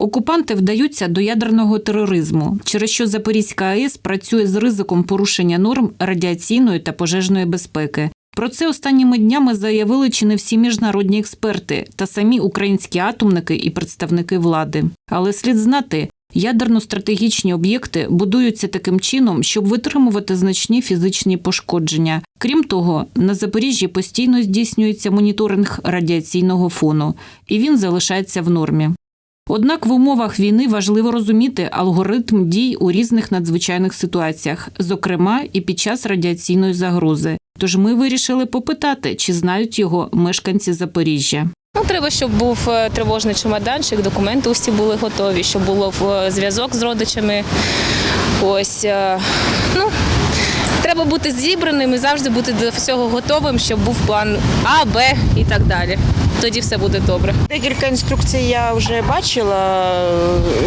Окупанти вдаються до ядерного тероризму, через що Запорізька АЕС працює з ризиком порушення норм радіаційної та пожежної безпеки. Про це останніми днями заявили чи не всі міжнародні експерти та самі українські атомники і представники влади. Але слід знати, ядерно-стратегічні об'єкти будуються таким чином, щоб витримувати значні фізичні пошкодження. Крім того, на Запоріжжі постійно здійснюється моніторинг радіаційного фону, і він залишається в нормі. Однак в умовах війни важливо розуміти алгоритм дій у різних надзвичайних ситуаціях, зокрема і під час радіаційної загрози. Тож ми вирішили попитати, чи знають його мешканці Запоріжжя. Ну, треба, щоб був е, тривожний чемоданчик, документи усі були готові, щоб було е, зв'язок з родичами. Ось е, ну треба бути зібраним і завжди бути до всього готовим, щоб був план А, Б і так далі. Тоді все буде добре. Декілька інструкцій я вже бачила,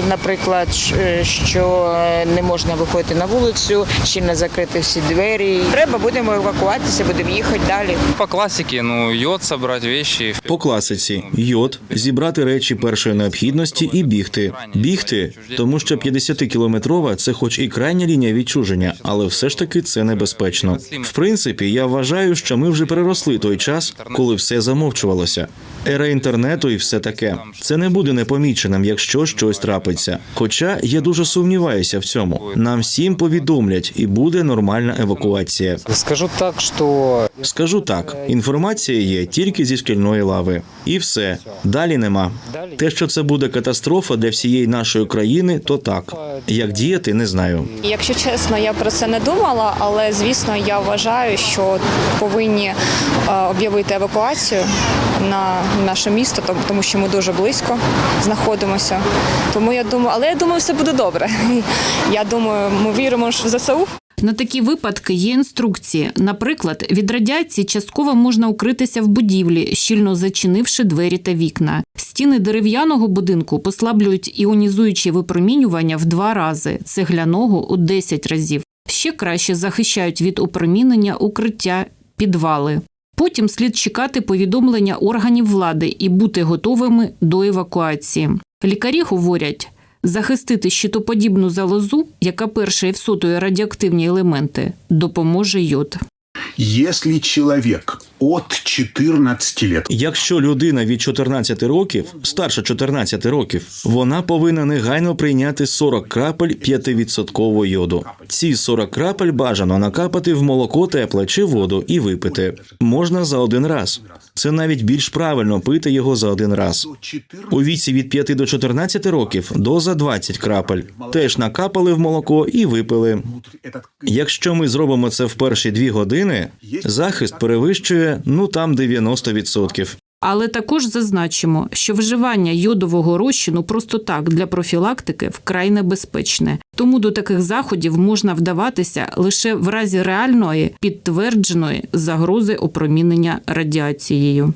наприклад, е, що не можна виходити на вулицю, щільно закрити всі двері. Треба, будемо евакуватися, будемо їхати далі. По классике, ну, йод собрать вещи. По класиці йод, зібрати речі першої необхідності і бігти. Бігти, тому що 50-кілометрова – це хоч і крайня лінія відчуження, але все ж таки це небезпечно. В принципі, я вважаю, що ми вже переросли той час, коли все замовчувалося. Ера інтернету і все таке. Це не буде непоміченим, якщо щось трапиться. Хоча я дуже сумніваюся в цьому. Нам всім повідомлять, і буде нормальна евакуація. Скажу так, что Скажу так: інформація є тільки зі шкільної лави, і все далі нема. Те, що це буде катастрофа для всієї нашої країни, то так. Як діяти, не знаю. Якщо чесно, я про це не думала, але звісно, я вважаю, що повинні е, об'явити евакуацію на наше місто, тому- що ми дуже близько знаходимося. Тому я думаю, але я думаю, все буде добре. Я думаю, ми віримо в ЗСУ. На такі випадки є інструкції. Наприклад, від радіації частково можна укритися в будівлі, щільно зачинивши двері та вікна. Стіни дерев'яного будинку послаблюють іонізуючі випромінювання в два рази, цегляного у 10 разів. Ще краще захищають від опромінення укриття підвали. Потім слід чекати повідомлення органів влади і бути готовими до евакуації. Лікарі говорять, захистити щитоподібну залозу, яка перша всотує радіоактивні елементи, допоможе йод. Если человек от 14 лет Якщо людина від 14 років, старша 14 років, вона повинна негайно прийняти 40 крапель 5% йоду. Ці 40 крапель бажано накапати в молоко тепле чи воду і випити. Можна за один раз. Це навіть більш правильно пити його за один раз. У віці від 5 до 14 років доза 20 крапель. Теж накапали в молоко і випили. Якщо ми зробимо це в перші дві години, захист перевищує ну там 90%. Але також зазначимо, що вживання йодового розчину просто так для профілактики вкрай небезпечне. Тому до таких заходів можна вдаватися лише в разі реальної підтвердженої загрози опромінення радіацією.